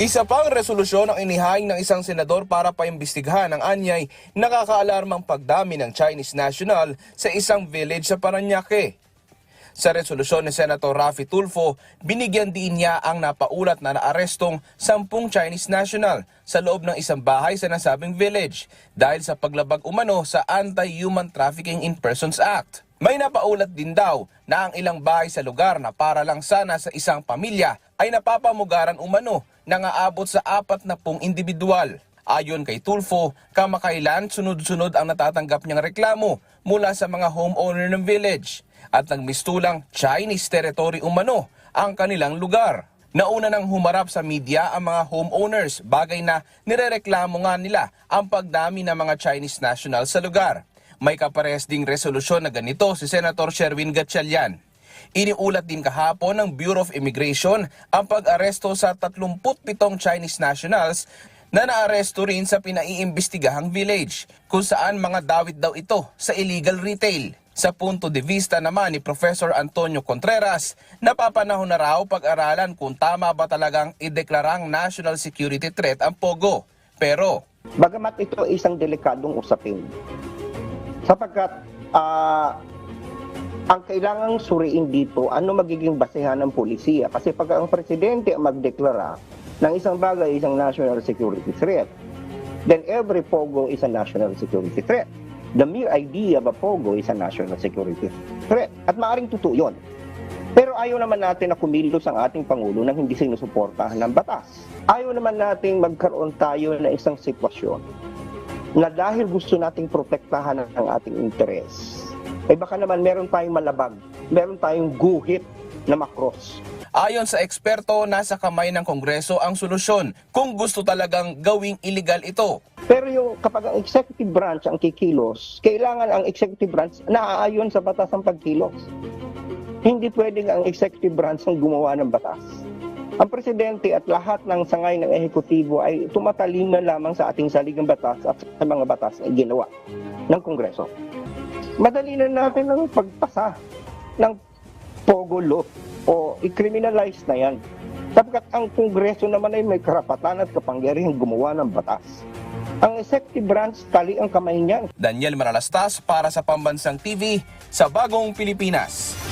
Isa pang resolusyon ang inihaing ng isang senador para paimbestigahan ang anyay nakakaalarmang pagdami ng Chinese national sa isang village sa Paranaque. Sa resolusyon ni Senator Rafi Tulfo, binigyan din niya ang napaulat na naarestong sampung Chinese national sa loob ng isang bahay sa nasabing village dahil sa paglabag umano sa Anti-Human Trafficking in Persons Act. May napaulat din daw na ang ilang bahay sa lugar na para lang sana sa isang pamilya ay napapamugaran umano na aabot sa apat na pung individual. Ayon kay Tulfo, kamakailan sunod-sunod ang natatanggap niyang reklamo mula sa mga homeowner ng village at nagmistulang Chinese territory umano ang kanilang lugar. Nauna nang humarap sa media ang mga homeowners, bagay na nirereklamo nga nila ang pagdami ng mga Chinese national sa lugar. May kaparehas ding resolusyon na ganito si Senator Sherwin Gatchalian. Iniulat din kahapon ng Bureau of Immigration ang pag-aresto sa 37 Chinese nationals na naaresto rin sa pinaiimbestigahang village kung saan mga dawit daw ito sa illegal retail. Sa punto de vista naman ni Professor Antonio Contreras, napapanahon na raw pag-aralan kung tama ba talagang ideklarang national security threat ang POGO. Pero Bagamat ito isang delikadong usapin. Sapagkat ah, ang kailangang suriin dito, ano magiging basehan ng polisiya? Kasi pag ang presidente ang magdeklara ng isang bagay isang national security threat, then every POGO is a national security threat. The mere idea of a POGO is a national security threat. At maaaring totoo yun. Pero ayaw naman natin na kumilos ang ating Pangulo nang hindi sinusuportahan ng batas. Ayaw naman nating magkaroon tayo ng isang sitwasyon na dahil gusto nating protektahan ang ating interes, ay baka naman meron tayong malabag, meron tayong guhit na makros. ayon sa eksperto, nasa kamay ng Kongreso ang solusyon kung gusto talagang gawing illegal ito. Pero yung kapag ang executive branch ang kikilos, kailangan ang executive branch naaayon sa batas ang pagkilos. Hindi pwedeng ang executive branch ang gumawa ng batas. Ang presidente at lahat ng sangay ng ehekutibo ay tumatalima lamang sa ating saligang batas at sa mga batas na ginawa ng Kongreso. Madali na natin ang pagpasa ng POGO law o i-criminalize na yan. Sapagkat ang Kongreso naman ay may karapatan at kapangyarihang gumawa ng batas. Ang executive branch, tali ang kamay niyan. Daniel Manalastas para sa Pambansang TV sa Bagong Pilipinas.